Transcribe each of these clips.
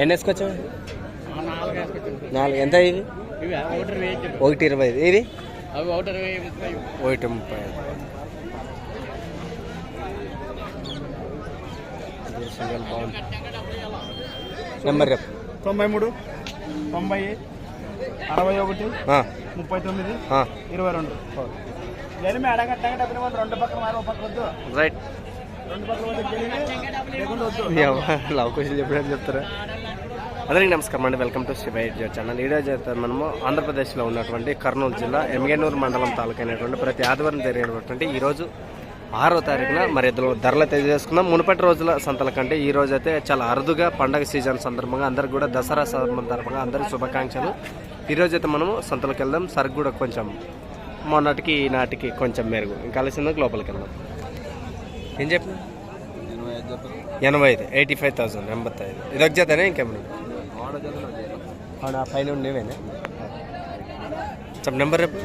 ఎన్ని వేసుకొచ్చావు నాలుగు. ఎంత ఇవి? ఒకటి ఇరవై ఐదు. ఇది ఒకటి ముప్పై ఐదు. ఇది సింగల్ బాగుంది నెంబర్ చెప్పు తొంభై మూడు. తొంభై అరవై ఒకటి ముప్పై తొమ్మిది ఇరవై రెండు. జరిమి అడగట్టగా డబ్బులు మాత్రం రెండు పక్కన మారు పక్క వద్దు. రైట్. రెండు వద్దు. చెప్పడానికి చెప్తారా? అందరికీ నమస్కారం అండి. Welcome to Sri white channel. ఈరోజు చేస్తే మనము ఆంధ్రప్రదేశ్లో ఉన్నటువంటి కర్నూలు జిల్లా ఎమ్గెన్నూరు మండలం తాలూకా అయినటువంటి ప్రతి ఆదివారం జరిగినటువంటి ఈరోజు ఆరో తారీఖున మరి ఇద్దరు ధరలు తెలియజేసుకుందాం మునుపటి రోజుల సంతల కంటే ఈ రోజు అయితే చాలా అరుదుగా పండగ సీజన్ సందర్భంగా అందరికి కూడా దసరా సందర్భంగా అందరికి శుభాకాంక్షలు. ఈ రోజు అయితే మనము సంతలకు వెళ్దాం. సరుకు కూడా కొంచెం మొన్నటికి నాటికి కొంచెం మెరుగు. ఇంకా కలిసిందాక లోపలికి వెళ్దాం. ఏం చెప్పిన. ఎనభై ఐదు. ఎయిటీ ఫైవ్ థౌసండ్ ఎంబై ఐదు. ఇది ఒక జతనే? ఇంకేమన్నా అవునా? పైన ఉండేవేనా చెప్ప నెంబర్ రేపు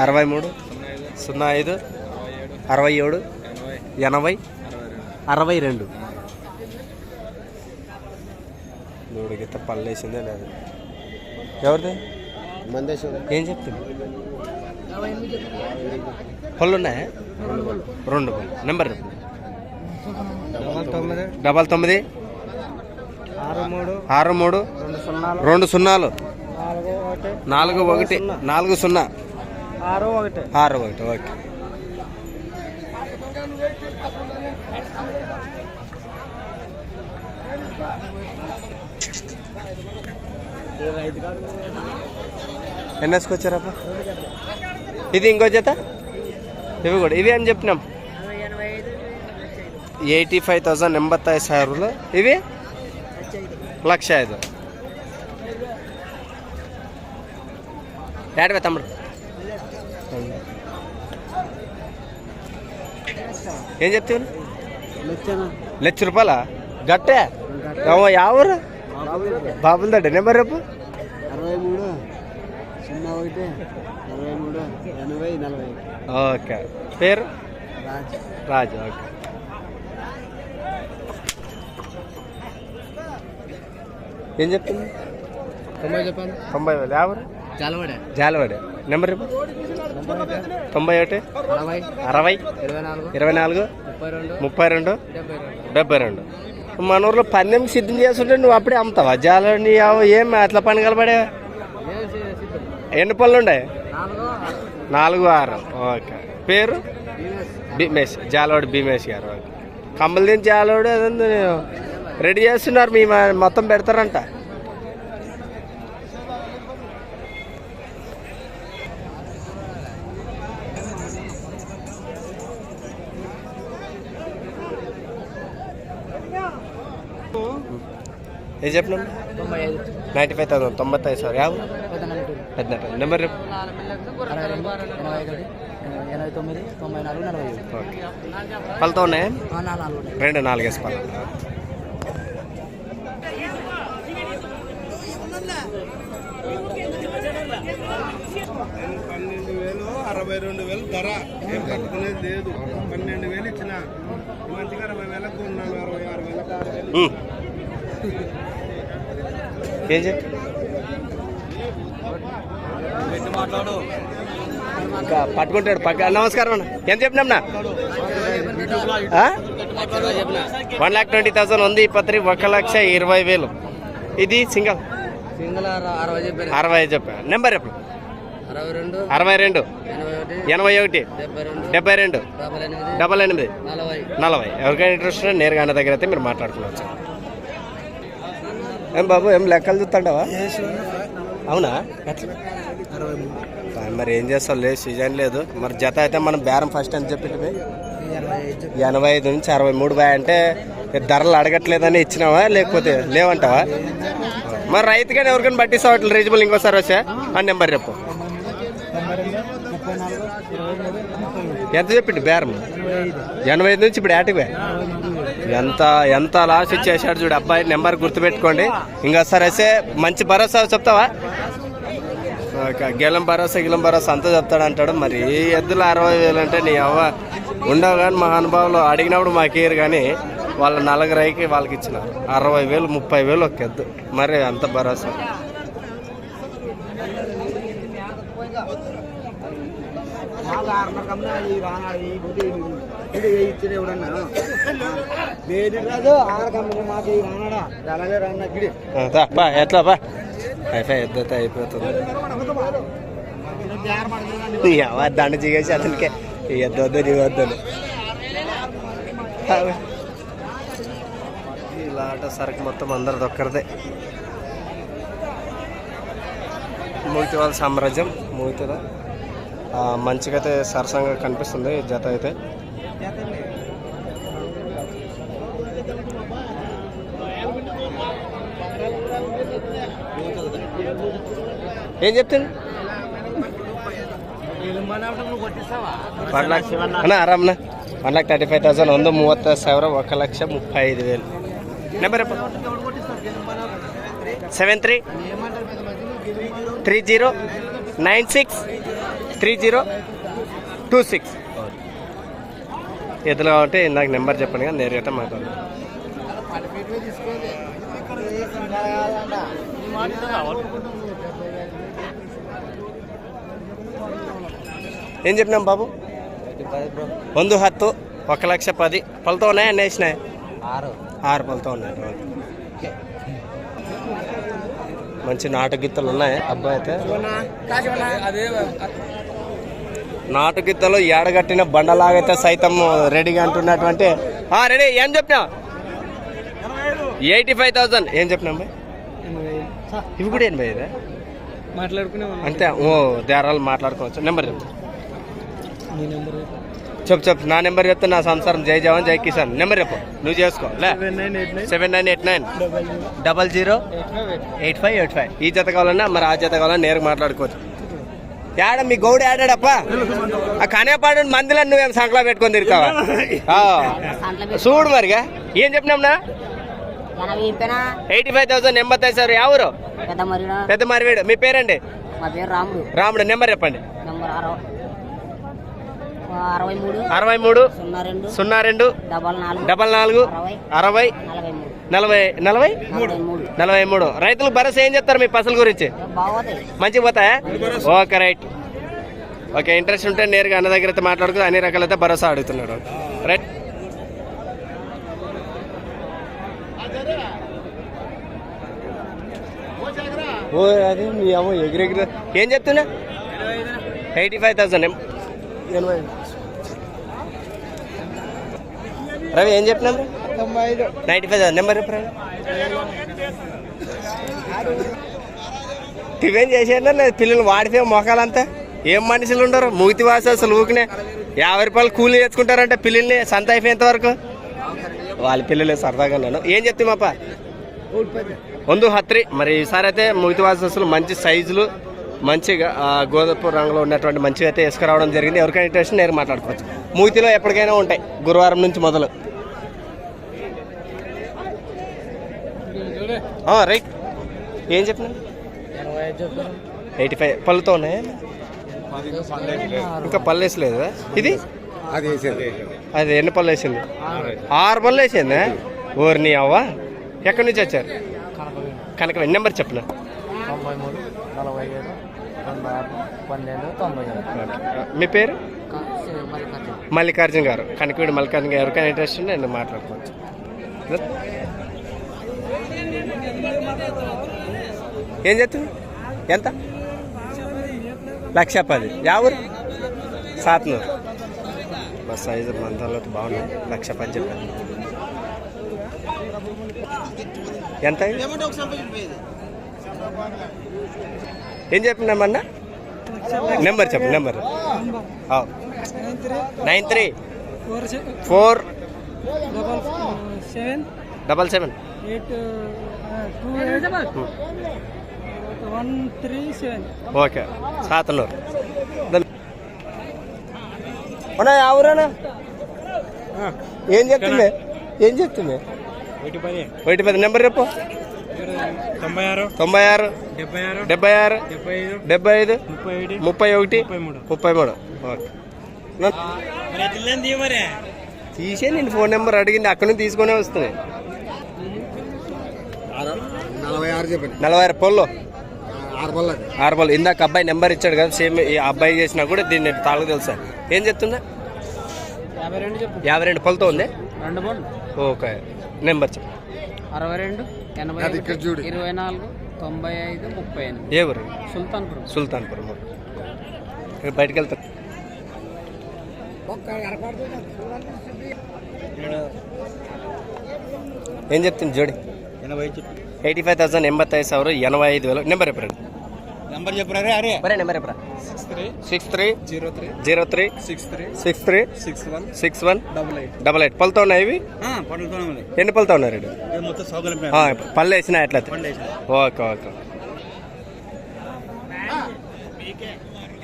అరవై మూడు. సున్నా ఐదు. అరవై ఏడు ఎనభై అరవై రెండు. దూడిగిత పళ్ళేసిందే లేదు. ఎవరిది? ఏం చెప్తుంది? పళ్ళు ఉన్నాయా రెండు పళ్ళు. నెంబర్ డబల్ తొమ్మిది. ఆరు మూడు. రెండు సున్నాలు. నాలుగు ఒకటి. నాలుగు సున్నా. ఆరు ఒకటి. ఆరు ఒకటి ఓకే. ఎన్నేసుకొచ్చారప్ప ఇది ఇంకో చేత ఇవి కూడా ఇవి అని చెప్పినాం. ఎయిటీ ఫైవ్ థౌజండ్ ఐదు సార్లు ఇవి? లక్ష ఐదు. ఏడవే తమ్ముడు. ఏం చెప్తావు? లక్ష రూపాయల? గట్టే? యావరు బాబుల దడ్డ నెంబర్ రేపు అరవై మూడు సున్నా ఒకటి అరవై మూడు ఎనభై నలభై. ఓకే. పేరు? రాజు. రాజు ఓకే. ఏం చెప్తుంది? తొంభై చెప్పాను తొంభై వేలు. యావరు చాలవాడే జాలవాడే. నెంబర్ రేపు తొంభై ఒకటి అరవై ఇరవై నాలుగు ఇరవై నాలుగు ముప్పై రెండు. డెబ్బై రెండు. మన ఊర్లో పందెం సిద్ధం చేస్తుంటే నువ్వు అప్పుడే అమ్ముతావా? జాలని ఏం అట్లా పని కలపడే ఎన్ని పనులు ఉండే? నాలుగు ఆరు. ఓకే. పేరు? భీమేష్. జాలవాడు భీమేష్ గారు. ఓకే. కమ్మలు దించి జాలవాడు రెడీ చేస్తున్నారు మీ మొత్తం పెడతారంట. ఏం చెప్పినా నైంటీ ఫైవ్ థౌసండ్. తొంభై ఐదు సార్. యాభై పెద్ద నెంబర్ రేపు రెండు ఎనభై తొమ్మిది తొంభై నాలుగు నలభై ఐదు ఓకే పళ్ళతో ఉన్నాయా? నాలుగు రెండు నాలుగేసి పళ్ళు పన్నెండు వేలు అరవై రెండు వేలు ధర ఏం కట్టుకునేది లేదు పన్నెండు వేలు ఇచ్చిన. మంచిగా అరవై వేలకు ఉన్నాను అరవై ఆరు వేలకు. ఇంకా పట్టుకుంటాడు పక్క. నమస్కారం అన్న. ఎంత చెప్పినాంనా వన్ లాక్ ట్వంటీ థౌసండ్ ఉంది పత్రి. ఒక లక్ష ఇరవై వేలు. ఇది సింగల్. సింగిల్ అరవై చెప్పా. నెంబర్ ఎప్పుడు అరవై రెండు ఎనభై ఒకటి డెబ్బై రెండు డబల్ ఎనిమిది నలభై. ఎవరికైనా ఇంట్రెస్ట్ నేరుగా అన్న దగ్గర అయితే మీరు మాట్లాడుకోవచ్చు. ఏం బాబు ఏం లెక్కలు చూస్తాండవా అవునా? మరి ఏం చేస్తావు? లేదు సీజన్ లేదు. మరి జత అయితే మనం బేరం ఫస్ట్ అని చెప్పి ఎనభై ఐదు. నుంచి అరవై మూడు బాయ్. అంటే ధరలు అడగట్లేదని ఇచ్చినావా? లేకపోతే లేవంటావా? మరి రైతుగానే ఎవరికైనా పట్టిస్తావు? అట్లా రీజనబుల్ ఇంకోసారి వచ్చా? ఆ నెంబర్ చెప్పు. ఎంత చెప్పిండు బేరం? ఎనభై ఐదు. నుంచి ఇప్పుడు యాటికి ఎంత ఎంత లాస్ ఇచ్చేసాడు చూడు అబ్బాయి నెంబర్ గుర్తుపెట్టుకోండి. ఇంకా సరే మంచి భరోసా చెప్తావా? గెలం భరోసా గిలం భరోసా అంతా చెప్తాడు అంటాడు. మరి ఈ ఎద్దులు అరవై వేలు అంటే నీ అవ్వ ఉండవు కానీ మహానుభావులు అడిగినప్పుడు మాకేరు కానీ వాళ్ళ నలుగురైకి వాళ్ళకి ఇచ్చిన అరవై వేలు ముప్పై వేలు ఒక ఎద్దు. మరి అంత భరోసా. లేదు రాదు? కంపెనీ మాకు అలాగే రాన్నా గిడి. బా ఎట్లా బా అయిపోయి ఎద్దు అయిపోతుంది. ఎవరు దండ జిగేసి అతనికి. ఈ ఎద్దు వద్దు నీ సరుకు మొత్తం అందరిది ఒక్కరిదే. మూతి వాళ్ళ సామ్రాజ్యం మూతిలో మంచిగా అయితే సరసంగా కనిపిస్తుంది ఈ జత అయితే. ఏం చెప్తుంది వన్ లాక్ ಅಣ್ಣ ಆರಾಮಣ್ಣ one lakh thirty five thousand ಒಂದು ಮೂವತ್ತು ಸಾವಿರ ఒక ಲಕ್ಷ ముప్పై ఐదు వేలు number seven three three zero nine six three zero two six ఎదురు కాబట్టి నాకు నెంబర్ చెప్పండి కానీ నేరుగా మాట్లాడు ఏం చెప్పినాం బాబు? వంద హత్తు ఒక లక్ష పది. పలుతో ఉన్నాయా? అన్నీ వేసినాయి? ఆరు. ఆరు పలుతో ఉన్నాయి. మంచి నాటగిత్తలు ఉన్నాయి. అబ్బాయి అయితే. నాటగిత్తలు ఏడగట్టిన బండలాగైతే సైతం రెడీగా అంటున్నటువంటి రెడీ. ఏం చెప్పినా? Eighty five thousand. ఏం చెప్పినా ఇవి కూడా ఎనభై మాట్లాడుకునే అంతే. ఓ దేరాలు మాట్లాడుకోవచ్చు. నెంబర్ చెప్పండి చెప్పు. చెప్పు నా నెంబర్ చెప్తే నా సంసారం. జై జవాన్ జై కిసాన్. నెంబర్ చెప్పు. నువ్వు చేసుకో. Seven nine eight nine. Double zero. Eight five eight five. ఈ జత కావాలన్నా మరి ఆ జత కావాలన్నా నేరుగా మాట్లాడుకోవచ్చు. యాడ మీ గౌడు ఆడాడప్ప ఆ కనేపాడు మందిలో నువ్వేం సంకలా పెట్టుకొని తిరుగుతావా? ఆ. చూడు మరిగా. ఏం చెప్పినాంనా ఎయిటీ ఫైవ్ థౌసండ్ ఎంబై సార్ ఎవరు? పెద్ద మరిడా పెద్ద మరివీడు మీ పేరండి? మా పేరు రాముడు. రాముడు. నెంబర్ చెప్పండి. నెంబర్ అరవై మూడు సున్నా రెండు డబల్ నాలుగు అరవై నలభై నలభై నలభై? మూడు. నలభై మూడు. రైతులకు భరోసా ఏం చెప్తారు మీ పసల గురించి? మంచిగా పోతాయా? Okay right. ఓకే ఇంట్రెస్ట్ ఉంటే నేరుగా అన్న దగ్గర అయితే మాట్లాడుకుని అన్ని రకాలైతే భరోసా అడుగుతున్నాడు. రైట్. ఓ అది మీ అమ్మ ఎగిరెగిరి ఏం చెప్తున్నా? ఎయిటీ ఫైవ్ థౌసండ్ ఎనభై రవి ఏం చెప్పినాం నైంటీ ఫైవ్ నెంబర్ చెప్పరా టిఫిన్ చేసేదా లేదు పిల్లలు వాడితే మొఖాలంతా ఏం మనుషులు ఉండరు? మూతి వాసి అసలు ఊకినే. యాభై రూపాయలు కూలీ తెచ్చుకుంటారంటే పిల్లల్ని సంత అయిపోయేంత వరకు. వాళ్ళ పిల్లలే సరదాగా నేను ఏం చెప్తే మాప? ముందు హత్రి. మరి ఈసారి అయితే మూతి అసలు మంచి సైజులు మంచిగా ఆ, రంగులో ఉన్నటువంటి మంచిగా అయితే వేసుకురావడం జరిగింది. ఎవరికైనా ఇంట్రెస్ట్ నేను మాట్లాడుకోవచ్చు. మూతిలో ఎప్పటికైనా ఉంటాయి గురువారం నుంచి మొదలు. రైట్. ఏం చెప్పిన ఎయిటీ ఫైవ్ పళ్ళుతో ఉన్నాయా? ఇంకా పళ్ళు వేసలేదు? ఇది? అది వేసేది. అది ఎన్ని పళ్ళు వేసింది? ఆరు పళ్ళు వేసిందా? ఓర్ని అవ్వ. ఎక్కడి నుంచి వచ్చారు? కనుక నెంబర్ చెప్పిన? తొంభై మూడు నలభై ఏడు రెండు ఆరు పన్నెండు తొంభై ఐదు మీ పేరు? మల్లికార్జున. గారు. కనకవీడు మల్లికార్జున గారు ఎవరికైనా ఇంట్రెస్ట్ ఉంటే నేను మాట్లాడుకోవచ్చు. ఏం చెప్తుంది ఎంత? లక్ష పది. యావూరు సాత్నూరు. మా సైజు మందాలు బాగున్నాయి. లక్ష పది చెప్పాను ఎంత? ఏం చెప్పినామన్నా నెంబర్ చెప్పు number. Nine three. Four double seven. Eight two eight one three seven. Okay. Sathanur. ఉన్నా ఎవరన్నా ఏం చెప్తుంది ఏం చెప్తుంది ఒకటి పది. నెంబర్ చెప్పు. తొంభై ఆరు. తొంభై ఆరు. డెబ్బై ఆరు. డెబ్బై ఆరు. డెబ్బై ఐదు. డెబ్బై ఐదు. ముప్పై ఒకటి. ముప్పై ఒకటి. ముప్పై మూడు. ముప్పై మూడు. ఓకే. తీసే నేను ఫోన్ నెంబర్ అడిగింది అక్కడ నుంచి తీసుకునే వస్తున్నాయి. నలభై ఆరు నలభై ఆరు పొల్లు ఇందాక అబ్బాయి నెంబర్ ఇచ్చాడు కదా సేమ్ ఈ అబ్బాయి చేసినా కూడా దీన్ని తాళకు తెలుసా? ఏం చెప్తుందా? యాభై రెండు పొలతో ఉంది? ఓకే. నెంబర్ చెప్పు. అరవై రెండు ఎనభై అది ఇక్కడ చూడు. ఇరవై నాలుగు తొంభై ఐదు ముప్పై ఎనిమిది. ఏ ఊరు? సుల్తాన్పురం. సుల్తాన్పురం. ఇక్కడ బయటకు వెళ్తా. ఏం చెప్తుంది జోడి? ఎయిటీ ఫైవ్ ತೌಸಂಡ್ ಎಂಬತ್ತೈದು ಸಾವಿರ ఎనభై ఐదు ವೇಲು నెంబర్ ಎಪ್ಪ ನಂಬರ್ చెప్పరా అరే. నెంబర్ చెప్పరా six three. Zero three. Zero three. Six three. Six three. Six one. Six one. Double eight. Double eight. పళ్ళతో ఉన్నాయి ఇవి? ఎన్ని పళ్ళతో ఉన్నాయి రెడ్డి పళ్ళు వేసినా ఎట్లా ఓకే ఓకే.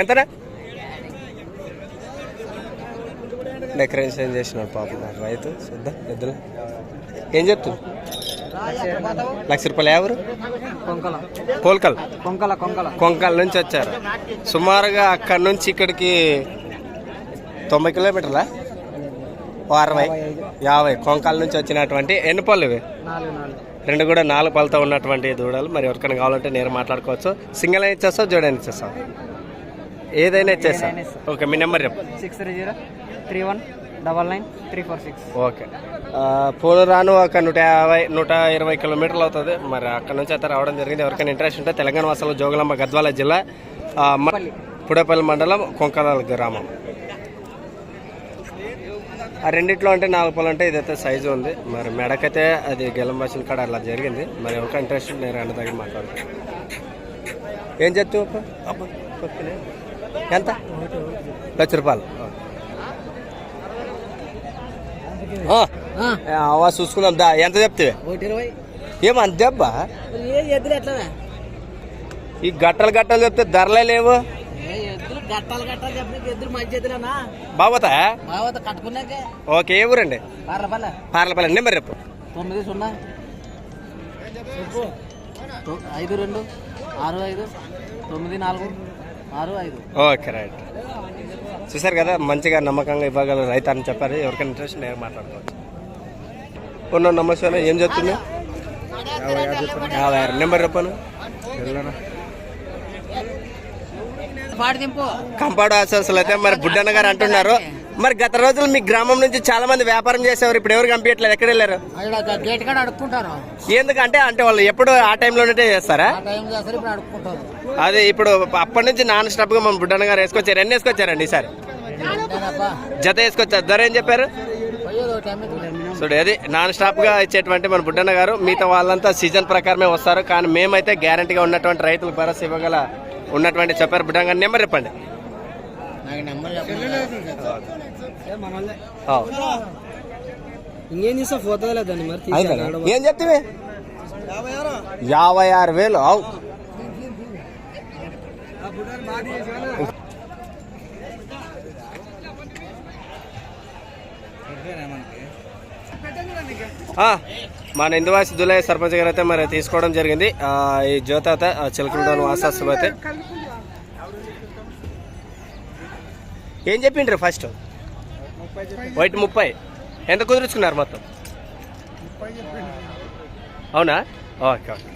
ఎంతరా? డెకరేషన్ చేసిన పాపం రైతు. చూద్దాం ఎద్దులు. ఏం చెప్తుంది లక్ష రూపాయలు ఎవరు? కొంకల. పోల్కల్ కొంకల కొంకల. కొంకల్ నుంచి వచ్చారు. సుమారుగా అక్కడ నుంచి ఇక్కడికి తొంభై కిలోమీటర్లా? అరవై యాభై. కొంకాల నుంచి వచ్చినటువంటి ఎన్ని పళ్ళు ఇవి? రెండు కూడా నాలుగు పళ్ళతో ఉన్నటువంటి దూడలు. మరి ఎవరికైనా కావాలంటే నేను మాట్లాడుకోవచ్చు. సింగిల్ అయినా ఇచ్చేస్తావు జోడైనా ఇచ్చేస్తావు? ఏదైనా ఇచ్చేస్తా ఓకే మీ నెంబర్ చెప్పు. Six three zero three one double nine three four six. Okay. ఆ, పోను రాను ఒక నూట యాభై నూట ఇరవై కిలోమీటర్లు అవుతుంది. మరి అక్కడ నుంచి అయితే రావడం జరిగింది. ఎవరికైనా ఇంట్రెస్ట్ ఉంటే తెలంగాణ వాసాలు జోగులాంబ గద్వాల జిల్లా పుడపల్లి మండలం కొంకరాల గ్రామం. ఆ రెండిట్లో అంటే నాలుగు పొలం అంటే ఇదైతే సైజు ఉంది. మరి మెడకైతే అది గెలం బస్సుల కాడ అలా జరిగింది. మరి ఎవరికైనా ఇంట్రెస్ట్ ఉంటే నేను దగ్గర మాట్లాడుతాను ఏం చెప్తావు. ఎంత? లక్ష రూపాయలు. అవ చూసుకుందాం దా ఎంత చెప్తే ఇరవై. ఏం ఎట్లా ఈ గట్టలు గట్టలు చెప్తే ధరలే లేవు. గట్టాలు గట్టాలు చెప్పిన ఎద్దులు మంచి ఎద్దులేనా? బాబోతా బావత కట్టుకున్నాకే. ఓకే ఏ ఊరండి? పార్లపల్లె. పార్లపల్లి. నెంబర్ చెప్పు. తొమ్మిది సున్నా. చెప్పు. ఐదు రెండు. ఆరు ఐదు. తొమ్మిది నాలుగు. ఆరు ఐదు. Okay right. చూసారు కదా మంచిగా నమ్మకంగా ఇవ్వగల రైతు అని చెప్పారు. ఎవరికైనా ఇంట్రెస్ట్ నేను మాట్లాడుకోవచ్చు. ఉన్న నమస్తే ఏం చెప్తుంది యాభై ఆరు. నెంబర్ చెప్పను? పాడి దింపు. కంపౌండ్ ఆఫీసర్లు అయితే మరి బుడ్డన్న గారు అంటున్నారు. మరి గత రోజులు మీ గ్రామం నుంచి చాలా మంది వ్యాపారం చేసేవారు ఇప్పుడు ఎవరు కంపించట్లేదు ఎక్కడ వెళ్ళారు? ఎందుకంటే అంటే వాళ్ళు ఎప్పుడు ఆ టైంలోనే చేస్తారా? ఆ టైం చేస్తారు ఇప్పుడు అడుక్కుంటారు. అదే ఇప్పుడు అప్పటి నుంచి నాన్ స్టాప్గా మన బుడ్డన్న గారు వేసుకొచ్చారు. ఎన్ని వేసుకొచ్చారండి ఈసారి? జత వేసుకొచ్చారు. ధర ఏం చెప్పారు? చూడు అది నాన్ స్టాప్గా ఇచ్చేటువంటి మన బుడ్డన్న గారు మిగతా వాళ్ళంతా సీజన్ ప్రకారమే వస్తారు కానీ మేమైతే గ్యారంటీగా ఉన్నటువంటి రైతులకు భరోసా ఇవ్వగల ఉన్నటువంటి చెప్పారు బుడ్డన్న గారి. నెంబర్ చెప్పండి? ఏం చెప్తే యాభై ఆరు. వేలు. అవు. మన ఇందువాసి దులై సర్పంచ్ గారు అయితే మరి తీసుకోవడం జరిగింది. ఈ జ్యోత అయితే చిలకలలోని వాసాస్తులు అయితే. ఏం చెప్పిండ్రు ఫస్ట్ వైట్ ముప్పై. ఎంత కుదుర్చుకున్నారు మొత్తం? అవునా? Okay okay.